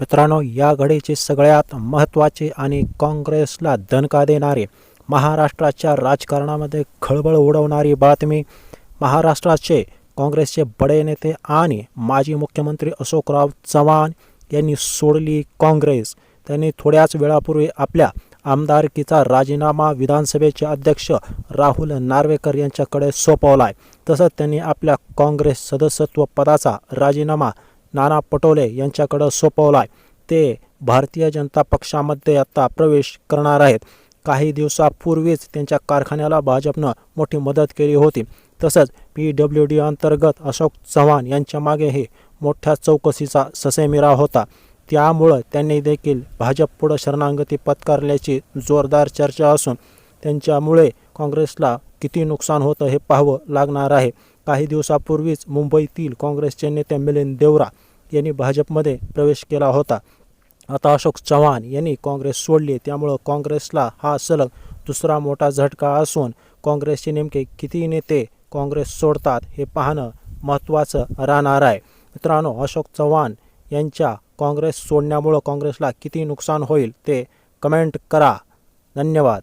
मित्रांनो या घडीचे सगळ्यात महत्त्वाचे आणि काँग्रेसला दणका देणारे महाराष्ट्राच्या राजकारणामध्ये खळबळ उडवणारी बातमी महाराष्ट्राचे काँग्रेसचे बडे नेते आणि माजी मुख्यमंत्री अशोकराव चव्हाण यांनी सोडली काँग्रेस. त्यांनी थोड्याच वेळापूर्वी आपल्या आमदारकीचा राजीनामा विधानसभेचे अध्यक्ष राहुल नार्वेकर यांच्याकडे सोपवला आहे तसंच त्यांनी आपल्या काँग्रेस सदस्यत्व पदाचा राजीनामा नाना पटोले यांच्याकडे सोपवला आहे ते भारतीय जनता पक्षामध्ये आता प्रवेश करणार आहेत. काही दिवसापूर्वीच त्यांच्या कारखान्याला भाजपनं मोठी मदत केली होती. तसंच पी डब्ल्यू डी अंतर्गत अशोक चव्हाण यांच्या मागेही मोठ्या चौकशीचा ससेमिरा होता. त्यामुळं त्यांनी देखील भाजपपुढं शरणागती पत्कारल्याची जोरदार चर्चा असून त्यांच्यामुळे काँग्रेसला किती नुकसान होतं हे पाहावं लागणार आहे. काही दिवसापूर्वीच मुंबईतील काँग्रेसचे नेते मिलिंद देवरा यांनी भाजपमध्ये प्रवेश केला होता. आता अशोक चव्हाण यांनी काँग्रेस सोडली. त्यामुळं काँग्रेसला हा सलग दुसरा मोठा झटका असून काँग्रेसचे नेमके किती नेते काँग्रेस सोडतात हे पाहणं महत्त्वाचं राहणार आहे. मित्रांनो अशोक चव्हाण यांच्या काँग्रेस सोडण्यामुळं काँग्रेसला किती नुकसान होईल ते कमेंट करा. धन्यवाद.